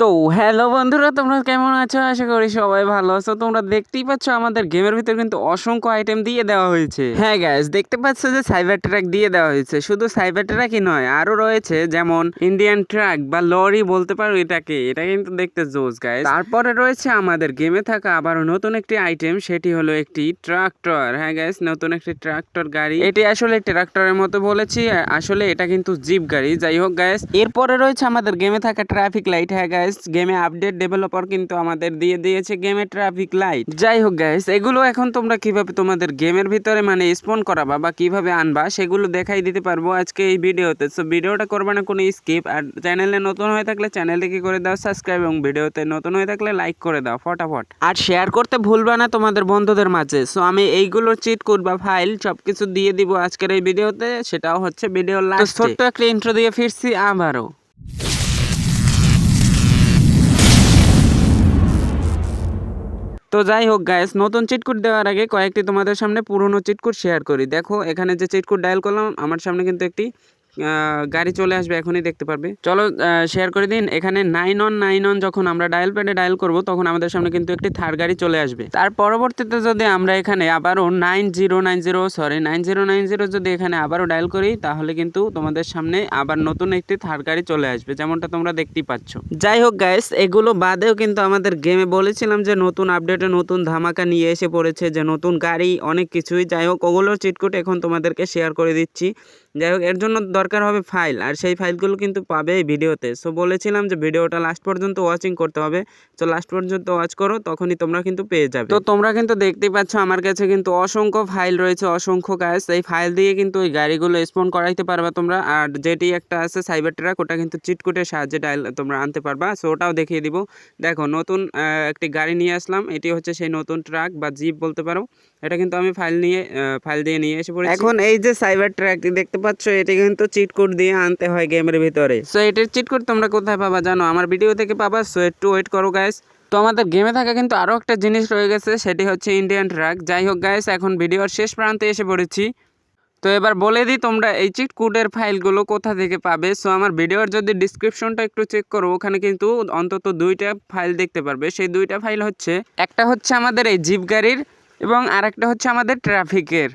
তো হ্যালো বন্ধুরা, তোমরা কেমন আছো? আশা করি সবাই ভালো আছো। তোমরা দেখতেই পাচ্ছ আমাদের গেমের ভিতর কিন্তু অসংখ্য আইটেম দিয়ে দেওয়া হয়েছে। হ্যাঁ গ্যাস দেখতে পাচ্ছ যে সাইবার ট্রাক দিয়ে দেওয়া হয়েছে। শুধু সাইবার ট্রাকই নয়, আরও রয়েছে যেমন ইন্ডিয়ান ট্রাক বা লরি বলতে পারো এটাকে। এটা কিন্তু দেখতে জোস গাইস তারপরে রয়েছে আমাদের গেমে থাকা আবার নতুন একটি আইটেম সেটি হলো একটি ট্রাক্টর হ্যাঁ গ্যাস নতুন একটি ট্রাক্টর গাড়ি। এটি আসলে ট্রাক্টরের মতো বলেছি আসলে এটা কিন্তু জিপ গাড়ি। যাই হোক গ্যাস এরপরে রয়েছে আমাদের গেমে থাকা ট্রাফিক লাইট হ্যাঁ গ্যাস গেমে আপডেট ডেভেলপার কিন্তু আমাদের দিয়ে দিয়েছে গেমে ট্রাফিক লাইট যাই হোক গ্যাস এগুলো এখন তোমরা কীভাবে তোমাদের গেমের ভিতরে মানে স্পন করাবা বা কীভাবে আনবা সেগুলো দেখাই দিতে পারব আজকে এই ভিডিওতে। সো ভিডিওটা করবে না কোনো স্কিপ আর চ্যানেলে নতুন হয়ে থাকলে চ্যানেলটিকে করে দাও সাবস্ক্রাইব এবং ভিডিওতে নতুন হয়ে থাকলে লাইক করে দাও ফটাফট। আর শেয়ার করতে ভুলবা না তোমাদের বন্ধুদের মাঝে। সো আমি এইগুলো চিট কোড বা ফাইল সবকিছু দিয়ে দিব আজকের এই ভিডিওতে সেটাও হচ্ছে ভিডিও লাস্ট ছোট্ট একটা ইন্ট্রো দিয়ে ফিরছি আবারও। তো যাই হোক গাইস নতুন চিটকুট দেওয়ার আগে কয়েকটি তোমাদের সামনে পুরনো চিটকুট শেয়ার করি। দেখো, এখানে যে চিটকুট ডায়াল করলাম, আমার সামনে কিন্তু একটি গাড়ি চলে আসবে, এখনই দেখতে পারবে। চলো শেয়ার করে দিন। এখানে নাইন অন নাইন অন যখন আমরা ডায়াল প্যাডে ডায়াল করব, তখন আমাদের সামনে কিন্তু একটি থার গাড়ি চলে আসবে। তার পরবর্তীতে যদি আমরা এখানে আবারও nine zero nine zero sorry nine zero nine zero যদি এখানে আবারও ডায়াল করি, তাহলে কিন্তু তোমাদের সামনে আবার নতুন একটি থার গাড়ি চলে আসবে, যেমনটা তোমরা দেখতেই পাচ্ছ। যাই হোক গাইস এগুলো বাদেও কিন্তু আমাদের গেমে বলেছিলাম যে নতুন আপডেটে নতুন ধামাকা নিয়ে এসে পড়েছে, যে নতুন গাড়ি, অনেক কিছুই। যাই হোক ওগুলোর চিটকুট এখন তোমাদেরকে শেয়ার করে দিচ্ছি। যাই হোক, এর জন্য দরকার হবে ফাইল আর সেই ফাইলগুলো কিন্তু পাবে এই ভিডিওতে। সো বলেছিলাম যে ভিডিওটা লাস্ট পর্যন্ত ওয়াচিং করতে হবে। তো লাস্ট পর্যন্ত ওয়াচ করো তখনই তোমরা কিন্তু পেয়ে যাবে। তো তোমরা কিন্তু দেখতেই পাচ্ছ আমার কাছে কিন্তু অসংখ্য ফাইল রয়েছে অসংখ্য কাজ এই ফাইল দিয়ে কিন্তু ওই গাড়িগুলো স্পন করাইতে পারবা তোমরা। আর যেটি একটা আছে সাইবার ট্রাক ওটা কিন্তু চিটকুটের সাহায্যে ডাইল তোমরা আনতে পারবা। সো ওটাও দেখিয়ে দিব। দেখো নতুন একটি গাড়ি নিয়ে আসলাম। এটি হচ্ছে সেই নতুন ট্রাক বা জিপ বলতে পারো। এটা কিন্তু আমি ফাইল নিয়ে ফাইল দিয়ে নিয়ে এসে পড়েছি। এখন এই যে সাইবার ট্র্যাকটি দেখতে পাচ্ছ এটি কিন্তু চিট কোড দিয়ে আনতে হয় গেমের ভিতরে। সো এটার চিট কোড তোমরা কোথায় পাবা জানো? আমার ভিডিও থেকে পাবা সো একটু ওয়েট করো গাইস তো আমাদের গেমে থাকা কিন্তু আরও একটা জিনিস রয়ে গেছে, সেটি হচ্ছে ইন্ডিয়ান ট্রাক যাই হোক গাইস এখন ভিডিওর শেষ প্রান্তে এসে পড়েছি। তো এবার বলে দিই তোমরা এই চিট কোডের ফাইলগুলো কোথা থেকে পাবে। সো আমার ভিডিওর যদি ডিসক্রিপশনটা একটু চেক করো, ওখানে কিন্তু অন্তত দুইটা ফাইল দেখতে পারবে। সেই দুইটা ফাইল হচ্ছে, একটা হচ্ছে আমাদের এই জিপ গাড়ির এবং আরেকটা হচ্ছে আমাদের ট্রাফিকের